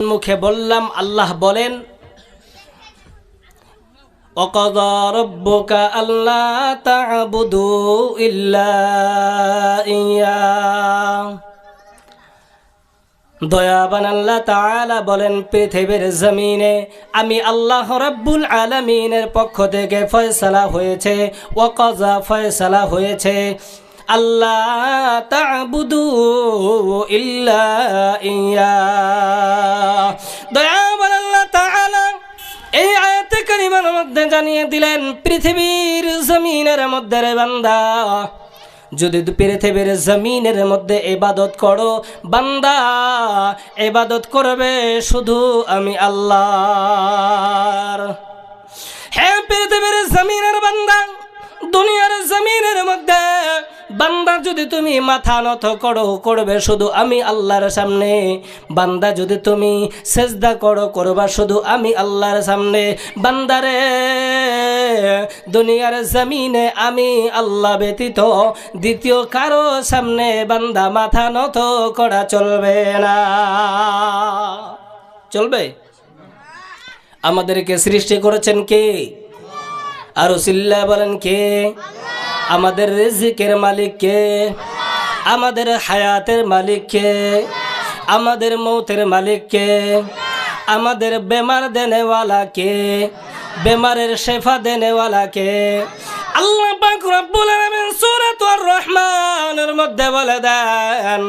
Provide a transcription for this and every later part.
মুখে বললাম আল্লাহ বলেন وقضى ربك ألا تعبدوا إلا إياه দয়াবান আল্লাহ তাআলা বলেন পৃথিবীর জমিনে আমি আল্লাহ রাব্বুল আলামিনের পক্ষ থেকে ফয়সালা হয়েছে ওয়াকাজা ফয়সালা হয়েছে আল্লাহ তা'বুদু ইল্লা ইয়া জানিয়ে দিলেন পৃথিবীর জমিনের মধ্যে রে বান্দা। যদি পৃথিবীর জমিনের মধ্যে এবাদত করো, বান্দা এবাদত করবে শুধু আমি আল্লাহর। হ্যাঁ পৃথিবীর জমিনের বান্দা, দুনিয়ার জমিনের মধ্যে বান্দা যদি তুমি মাথা নত করো, করবে শুধু আমি আল্লাহর সামনে। বান্দা যদি তুমি সেজদা করো, করবা শুধু আমি আল্লাহর সামনে। বান্দারে দুনিয়ার জমিনে আমি আল্লাহ ব্যতীত দ্বিতীয় কারও সামনে বান্দা মাথা নত করা চলবে না। চলবে? আমাদেরকে সৃষ্টি করেছেন কে? আর সিল্লা বলেন কে? আমাদের রিজিকের মালিক কে আমাদের হায়াতের মালিক কে আমাদের মৌতের মালিক কে আমাদের বেমার দেনেওয়ালা কে বেমারের শেফা দেনেওয়ালা কে আল্লাহ পাক রব্বুল আলামিন সূরাতুর রহমানের মধ্যে বলে দেন,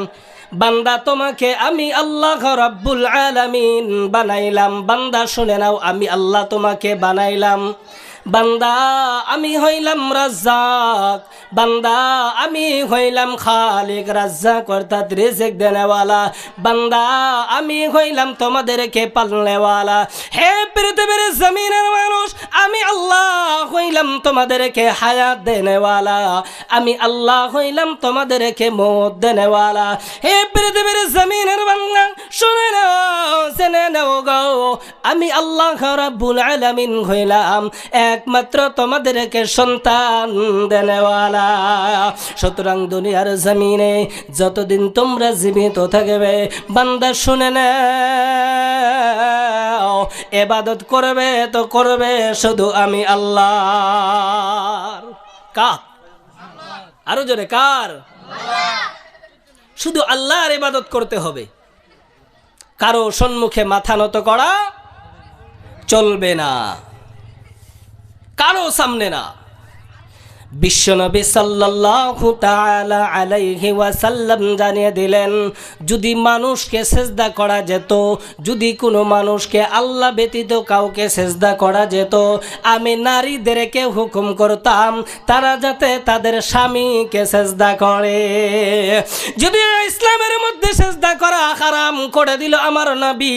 বান্দা তোমাকে আমি আল্লাহ রব্বুল আলামিন বানাইলাম। বান্দা শুনে নাও, আমি আল্লাহ তোমাকে বানাইলাম। বান্দা, আমি হইলাম রাজ্জাক। বান্দা, আমি হইলাম খালিক রাজ্জাক, অর্থাৎ রিজিক দেনেওয়ালা। বান্দা, আমি হইলাম তোমাদেরকে পালনেওয়ালা। হে পৃথিবীর জমিনের মানুষ, আমি আল্লাহ হইলাম তোমাদেরকে হায়াত দেনেওয়ালা। আমি আল্লাহ হইলাম তোমাদেরকে মত দেনেওয়ালা। হে পৃথিবীর জমিনের বাংলা শুনে নাও, জেনে নাও গো। আমি আল্লাহ রাব্বুল আলামিন হইলাম একমাত্র তোমাদেরকে সন্তান দেনেওয়ালা। সুতরাং দুনিয়ার জমিনে যতদিন তোমরা জীবিত থাকবে, বান্দা শুনে নাও, এবাদত করবে তো করবে শুধু আমি আল্লাহ কার? আরও জোরে, কার? শুধু আল্লাহর ইবাদত করতে হবে। কারও সম্মুখে মাথা নত করা চলবে না। কারও সামনে না বিশ্বনবী সাল্লাল্লাহু তাআলা আলাইহি ওয়াসাল্লাম জানিয়ে দিলেন, যদি মানুষকে সেজদা করা যেত, যদি কোনো মানুষকে আল্লাহ ব্যতীত কাউকে সেজদা করা যেত, আমি নারীদেরকে হুকুম করতাম, তারা যাতে তাদের স্বামীকে সেজদা করে। যদি ইসলামের মধ্যে সেজদা করা হারাম করে দিল আমার নবী,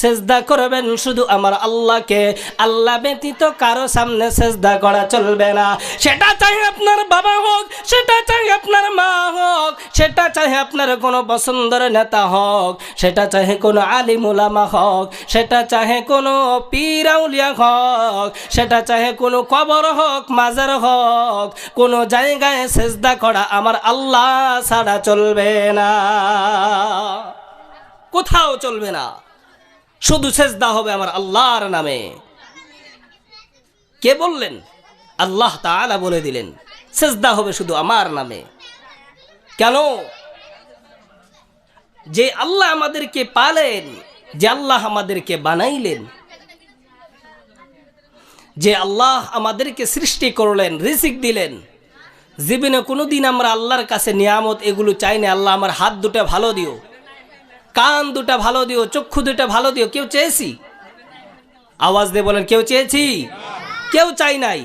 সেজদা করবেন শুধু আমার আল্লাহকে, আল্লাহ ব্যতীত কারও সামনে সেজদা করা চলবে না। সেটা চাই আপনার বাবা হোক, সেটা চাই আপনার মা হোক, সেটা চাই আপনার কোনো পছন্দের নেতা হোক, সেটা চাহে কোনো আলিমুলামা হোক, সেটা চাহে কোনো পীরাউলিয়া হোক, সেটা চাহে কোনো কবর হোক, মাজার হোক, কোনো জায়গায় সেজদা করা আমার আল্লাহ ছাড়া চলবে না। কোথাও চলবে না। শুধু সেজদা হবে আমার আল্লাহর নামে। কে বললেন? আল্লাহ তাআলা বলে দিলেন, সেজদা হবে শুধু আমার নামে। কেন? যে আল্লাহ আমাদেরকে পালেন, যে আল্লাহ আমাদেরকে বানাইলেন, যে আল্লাহ আমাদেরকে সৃষ্টি করলেন, রিজিক দিলেন, জীবনে কোনোদিন আমরা আল্লাহর কাছে নিয়ামত এগুলো চাই না, আল্লাহ, আমার হাত দুটা ভালো দিও, কান দুটা ভালো দিও, চক্ষু দুটা ভালো দিও, কেউ চেয়েছি? আওয়াজ দিয়ে বলেন, কেউ চেয়েছি? কেউ চাই নাই।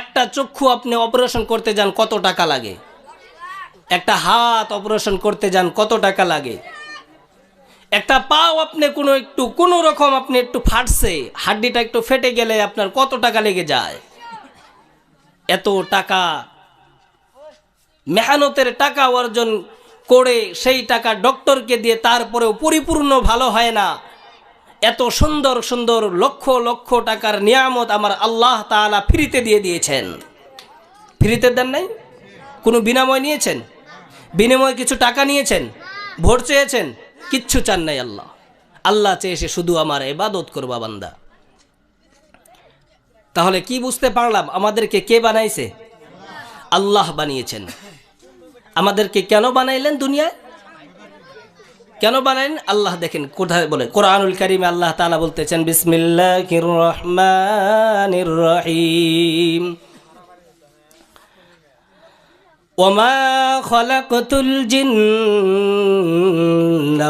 একটা চক্ষু আপনি অপারেশন করতে যান কত টাকা লাগে? একটা হাত অপারেশন করতে যান কত টাকা লাগে? একটা পাও আপনি কোনো একটু, কোনো রকম আপনি একটু ফাটছে, হাড্ডিটা একটু ফেটে গেলে আপনার কত টাকা লেগে যায়? এত টাকা। মেহনতের টাকা অর্জন করে সেই টাকা ডক্টরকে দিয়ে তারপরেও পরিপূর্ণ ভালো হয় না। এত সুন্দর সুন্দর লক্ষ লক্ষ টাকার নিয়ামত আমার আল্লাহ তাআলা ফ্রিতে দিয়ে দিয়েছেন। ফ্রিতে দেন নাই? কোনো বিনাময় নিয়েছেন? বিনিময়ে কিছু টাকা নিয়েছেন? ভোট চেয়েছেন? কিচ্ছু চান নাই আল্লাহ। আল্লাহ চেয়েছে শুধু আমার এবাদত করবা বান্দা। তাহলে কি বুঝতে পারলাম? আমাদেরকে কে বানাইছে? আল্লাহ বানিয়েছেন। আমাদেরকে কেন বানাইলেন দুনিয়ায়? কেন বানাইলেন আল্লাহ দেখেন কোথায় বলে কোরআনুল কারিমে আল্লাহ তাআলা বলতেছেন বিসমিল্লাহির রহমানির রহিম وما خلقت الجن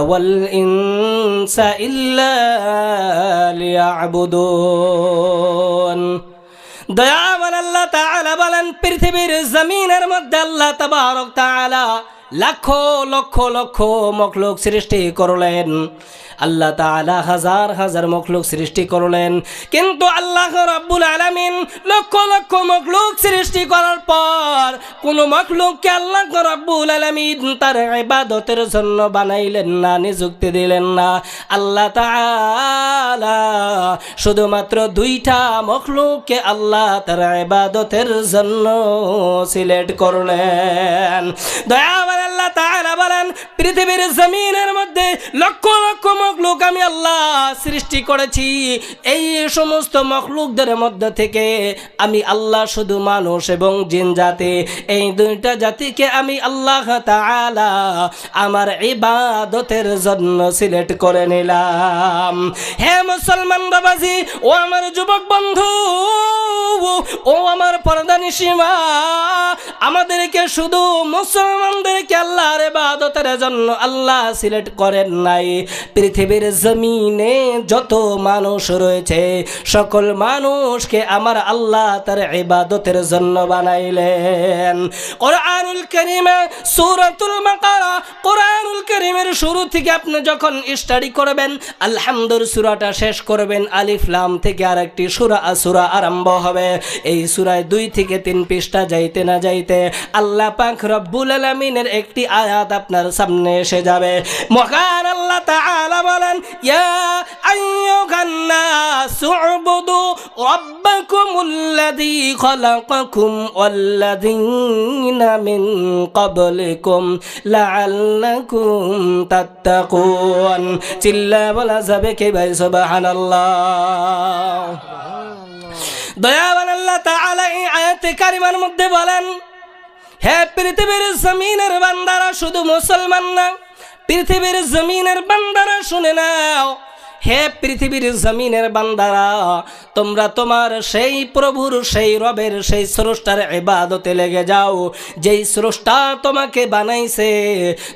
والإنس إلا ليعبدون দয়াবান আল্লাহ তাআলা বলেন, পৃথিবীর জমিনের মধ্যে আল্লাহ তাবারক তাআলা লাখ লক্ষ লক্ষ মখলুক সৃষ্টি করলেন। আল্লাহ তাআলা হাজার হাজার মখলুক সৃষ্টি করলেন। কিন্তু আল্লাহ রাব্বুল আলামিন লক্ষ লক্ষ মখলুক সৃষ্টি করার পর কোন মখলুককে আল্লাহ রাব্বুল আলামিন তার ইবাদতের জন্য বানাইলেন না, নিযুক্তি দিলেন না। আল্লাহ তাআলা শুধুমাত্র দুইটা মখলুককে আল্লাহ তার ইবাদতের জন্য সিলেক্ট করলেন। দয়াবান আল্লাহ তাআলা বলেন, পৃথিবীর জমিনের মধ্যে লক্ষ লক্ষ মখলুক আমি আল্লাহ সৃষ্টি করেছি। এই সমস্ত মখলুকদের মধ্যে থেকে আমি আল্লাহ শুধু মানুষ এবং জিন জাতি। এই দুইটা জাতিকে আমি আল্লাহ তাআলা আমার ইবাদতের জন্য সিলেক্ট করে নিলাম। হে মুসলমান বাবাজি ও আমার যুবক বন্ধু ও আমার পর্দানি সীমা, আমাদেরকে শুধু মুসলমানদেরকে আল্লাহর ইবাদতের জন্য আল্লাহ সিলেক্ট করেন নাই। পৃথিবীর জমিনে যত মানুষ রয়েছে, সকল মানুষকে আমার আল্লাহ তার ইবাদতের জন্য বানাইলেন। কোরআনুল কারীমে সূরাতুল বাকারা, কোরআনুল কারীমের শুরু থেকে আপনি যখন স্টাডি করবেন, আলহামদুর সূরাটা শেষ করবেন, আলিফ লাম থেকে আরেকটি সূরা সূরা আরম্ভ হবে। এই সূরায় দুই থেকে তিন পৃষ্ঠা যাইতে না যাইতে আল্লাহ পাক রব্বুল আলামিনের একটি আয়াত আপনার সামনে এসে যাবে। মহান আল্লাহ তাআলা বলেন, ইয়া চিল্লা বলা যাবে কে ভাই? সুবহানাল্লাহ। দয়াবান আল্লাহ তাআলা এই আয়াতে কারিমার মধ্যে বলেন, হে পৃথিবীর জমিনের বান্দারা, শুধু মুসলমান না, পৃথিবীর জমিনের বান্দারা শুনে নাও হে পৃথিবীর জমিনের বান্দারা, তোমরা তোমার সেই প্রভুর, সেই রবের, সেই স্রষ্টার ইবাদতে লেগে যাও। যেই স্রষ্টা তোমাকে বানাইছে,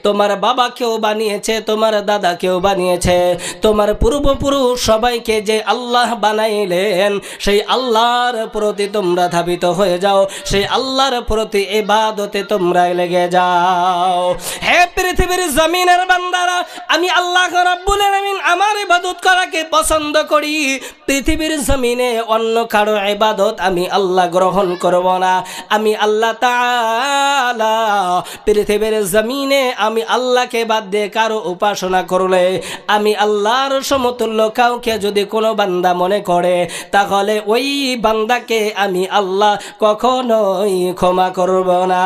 তোমার বাবাকেও বানিয়েছে, তোমার দাদাকেও বানিয়েছে, তোমার পূর্বপুরুষ সবাইকে যে আল্লাহ বানাইলেন, সেই আল্লাহর প্রতি তোমরা ধাবিত হয়ে যাও, সেই আল্লাহর প্রতি ইবাদতে তোমরা লেগে যাও। হে পৃথিবীর জমিনের বান্দারা, আমি আল্লাহ রাব্বুল আলামিন আমার ইবাদত করাকে পছন্দ করি। পৃথিবীর জমিনে অন্য কারও ইবাদত আমি আল্লাহ গ্রহণ করব না। আমি আল্লাহ পৃথিবীর জমিনে আমি আল্লাহকে বাদ দিয়ে কারও উপাসনা করলে, আমি আল্লাহর সমতুল্য কাউকে যদি কোনো বান্দা মনে করে, তাহলে ওই বান্দাকে আমি আল্লাহ কখনোই ক্ষমা করব না।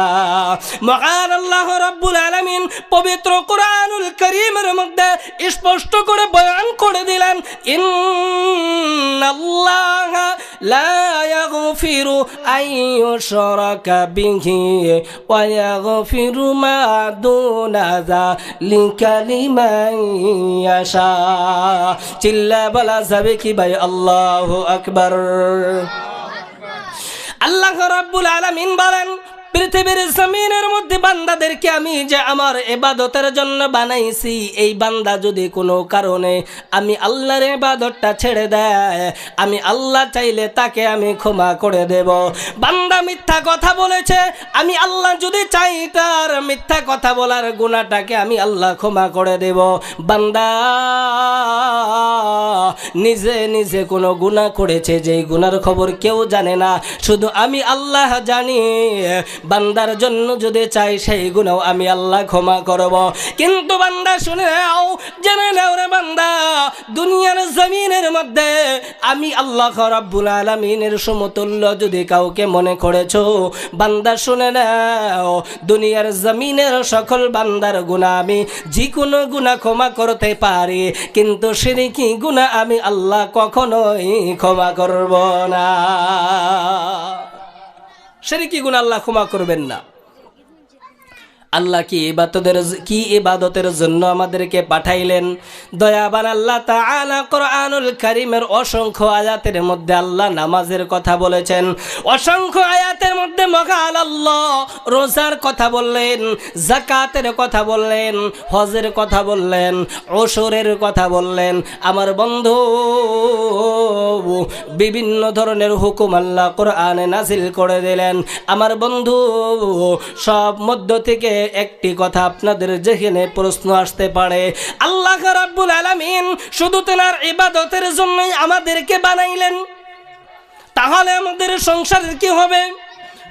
মহান আল্লাহ রাব্বুল আলামিন পবিত্র কোরআনুল করিমের মধ্যে স্পষ্ট করে বয়ান করে দিলেন, ইন্নাল্লাহ লা ইয়াগফিরু আন ইউশরাকা বিহি ওয়া ইয়াগফিরু মা দুনা যালিকা লিমান ইয়াশা। চিল্লা বলা যাবে কি ভাই? আল্লাহু আকবার। আল্লাহ রাব্বুল আলামিন বলেন পৃথিবীর জমিনের মধ্যে বান্দাদেরকে আমি যে আমার এবাদতের জন্য বানাইছি, এই বান্দা যদি কোনো কারণে আমি আল্লাহর এবাদতটা ছেড়ে দেয়, আমি আল্লাহ চাইলে তাকে আমি ক্ষমা করে দেব। বান্দা মিথ্যা কথা বলেছে, আমি আল্লাহ যদি চাই তার মিথ্যা কথা বলার গুণাটাকে আমি আল্লাহ ক্ষমা করে দেব। বান্দা নিজে নিজে কোনো গুণা করেছে, যেই গুণার খবর কেউ জানে না, শুধু আমি আল্লাহ জানি। বান্দার জন্য যদি চাই সেই গুণাও আমি আল্লাহ ক্ষমা করব। কিন্তু বান্দা শুনে নাও, জেনে নাও রে বান্দা, দুনিয়ার জমিনের মধ্যে আমি আল্লাহ রাব্বুল আলামিনের সমতুল্য যদি কাউকে মনে করেছ, বান্দা শুনে নাও, দুনিয়ার জমিনের সকল বান্দার গুণা আমি যে কোনো গুণা ক্ষমা করতে পারি, কিন্তু সিরিকি গুণা আমি আল্লাহ কখনোই ক্ষমা করব না। সিরিকি গুণ আল্লাহ ক্ষমা করবেন না। আল্লাহ কি ইবাদতের কি ইবাদতের জন্য আমাদেরকে পাঠাইলেন? দয়াবান আল্লাহ তাআলা কোরআনুল কারীমের অসংখ্য আয়াতের মধ্যে আল্লাহ নামাজের কথা বলেছেন। অসংখ্য আয়াতের মধ্যে মহান আল্লাহ রোজার কথা বললেন জাকাতের কথা বললেন, হজের কথা বললেন, ওসরের কথা বললেন। আমার বন্ধু, বিভিন্ন ধরনের হুকুম আল্লাহ কোরআনে নাজিল করে দিলেন। আমার বন্ধু, সব মধ্য থেকে একটি কথা আপনাদের যেখানে প্রশ্ন আসতে পারে। আল্লাহ রাব্বুল আলামিন শুধু তেনার ইবাদতের জন্যই আমাদেরকে বানাইলেন। তাহলে আমাদের সংসারের কি হবে?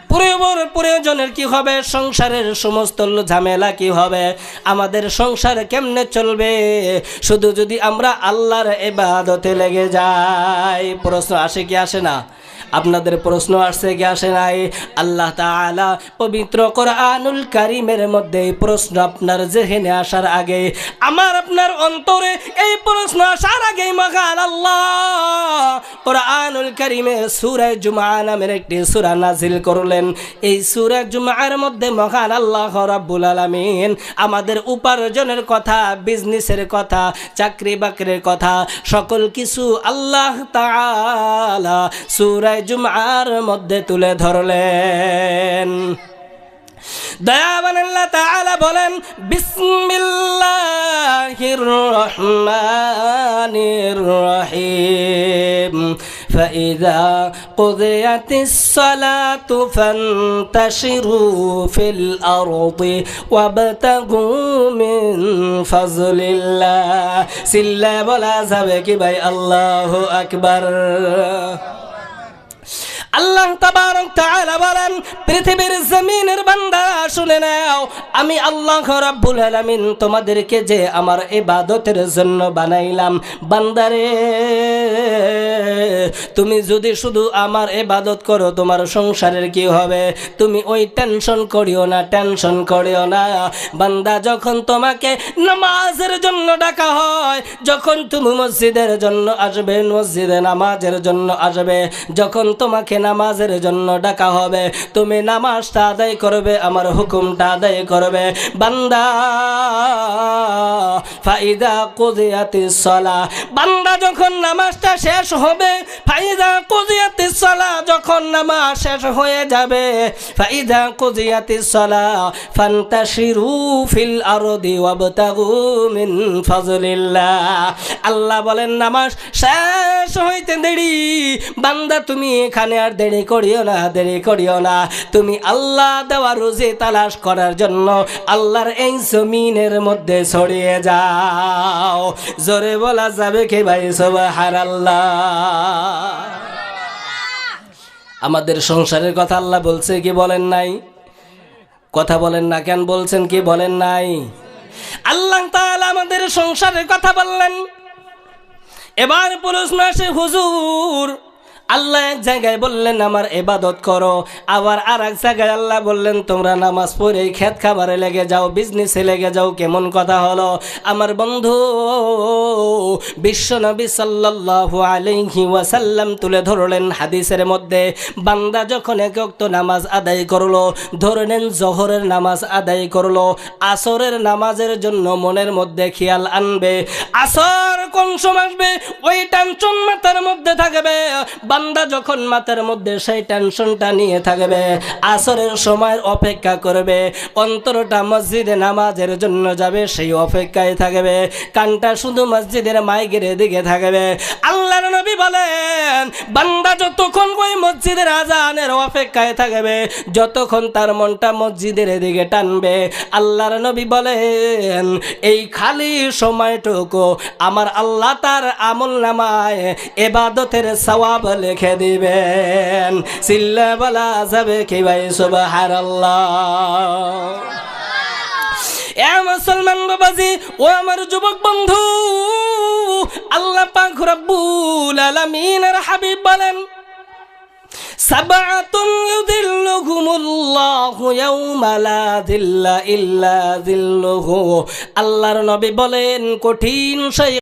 প্রয়োজন প্রয়োজনের কি হবে? সংসারের সমস্ত ঝামেলা কি হবে? আমাদের সংসার কেমনে চলবে? শুধু যদি আমরা আল্লাহর এবাদতে লেগে যাই। প্রশ্ন আসে কি আসে না? আপনাদের প্রশ্ন আসছে, কি আসে নাই? আল্লাহ তাআলা পবিত্র কোরআনুল কারিমের মধ্যে এই প্রশ্ন আপনার জেহেনে আসার আগে, আমার আপনার অন্তরে এই প্রশ্ন আসার আগে মহান আল্লাহ কোরআনুল কারিমে সূরা জুমা নামের একটি সূরা নাজিল করলেন। এই সূরা জুমার মধ্যে মহান আল্লাহ রাব্বুল আলামিন আমাদের উপার্জনের কথা, বিজনেসের কথা চাকরি বাকরির কথা, সকল কিছু আল্লাহ তাআলা সূরা জুমার মধ্যে তুলে ধরলেন দয়াবান আল্লাহ তাআলা বলেন বিসমিল্লাহির রহমানির রহিম فإذا قضيت الصلاة فانتشروا في الأرض وابتغوا من فضل الله سلا বলা যাবে কি ভাই আল্লাহু আকবার আল্লাহ বলেন, পৃথিবীর জমিনের বান্দা শুনে নাও, আমি আল্লাহ রাব্বুল আলামিন তোমাদেরকে যে আমার ইবাদতের জন্য বানাইলাম। বান্দারে, তুমি যদি শুধু আমার ইবাদত করো, তোমার সংসারের কি হবে? তুমি ওই টেনশন করিও না, টেনশন করিও না। বান্দা যখন তোমাকে নামাজের জন্য ডাকা হয়, যখন তুমি মসজিদের জন্য আসবে, মসজিদে নামাজের জন্য আসবে, যখন তোমাকে নামাজের জন্য ডাকা হবে। তুমি নামাজটা আদায় করবে, আমার হুকুমটা আদায় করবে। বান্দা, ফাইদা কুজিয়াতি সলা। বান্দা যখন নামাজটা শেষ হবে, ফাইদা কুদিয়াতি সলা যখন নামাজ শেষ হয়ে যাবে, ফাইদা কুদিয়াতি সলা, ফান্তাশিরু ফিল আরদি ওয়াবতাগু মিন ফাজলিল্লাহ। আল্লাহ বলেন, নামাজ শেষ হইতে দেরি। বান্দা, তুমি এখানে আর দেরি করিও না, দেরি করিও না। তুমি আল্লাহ দেওয়া রোজে তালাশ করার জন্য আল্লাহর এই জমিনের মধ্যে ছড়িয়ে যাও। জোরে বলা যাবে কে ভাই? সোবাহার আল্লাহ আমাদের সংসারের কথা আল্লাহ বলছে, কি বলেন নাই? কথা বলেন না কেন বলছেন, কি বলেন নাই? আল্লাহ তাআলা আমাদের সংসারের কথা বললেন। এবার প্রশ্ন আসে, হুজুর আল্লাহ এক জায়গায় বললেন, আমার এবাদত করো। আবার আর এক জায়গায় আল্লাহ বললেন, তোমরা নামাজ পড়ে খেত খাবারে লেগে যাও বিজনেসে লেগে যাও। কেমন কথা হলো? আমার বন্ধু বিশ্বনবী সাল্লাল্লাহু আলাইহি ওয়াসাল্লাম তুলে ধরলেন হাদিসের মধ্যে, বান্দা যখন একক্ত নামাজ আদায় করল, ধরে নেন জহরের নামাজ আদায় করল, আসরের নামাজের জন্য মনের মধ্যে খেয়াল আনবে। আসর কোন সময় আসবে? ওই টেনশন মাথার মধ্যে থাকবে। বান্দা যখন মাথার মধ্যে সেই টেনশনটা নিয়ে থাকবে, আসরের সময়ের অপেক্ষা করবে, অন্তরটা মসজিদে নামাজের জন্য যাবে, সেই অপেক্ষায় থাকবে, কানটা শুধু মসজিদের মাইকের দিকে থাকবে। আল্লাহর নবী বলেন, বান্দা যতক্ষণ ওই মসজিদের আজানের অপেক্ষায় থাকবে, যতক্ষণ তার মনটা মসজিদের দিকে টানবে, আল্লাহর নবী বলেন, এই খালি সময়টুকু আমার আল্লাহ তার আমল নামায় এবাদতের সওয়াব রেখে দিবেন। চিল্লা বলা যাবে কি ভাই সুবাহার এ মুসলমান বাবাজি, ও আমার যুবক বন্ধু, আল্লাহ পাক রব্বুল আলামিনের হাবিব বলেন سبعة يذلهم الله يوم দিল্লা ইল্লা إلا আল্লাহর নবী বলেন, কঠিন সেই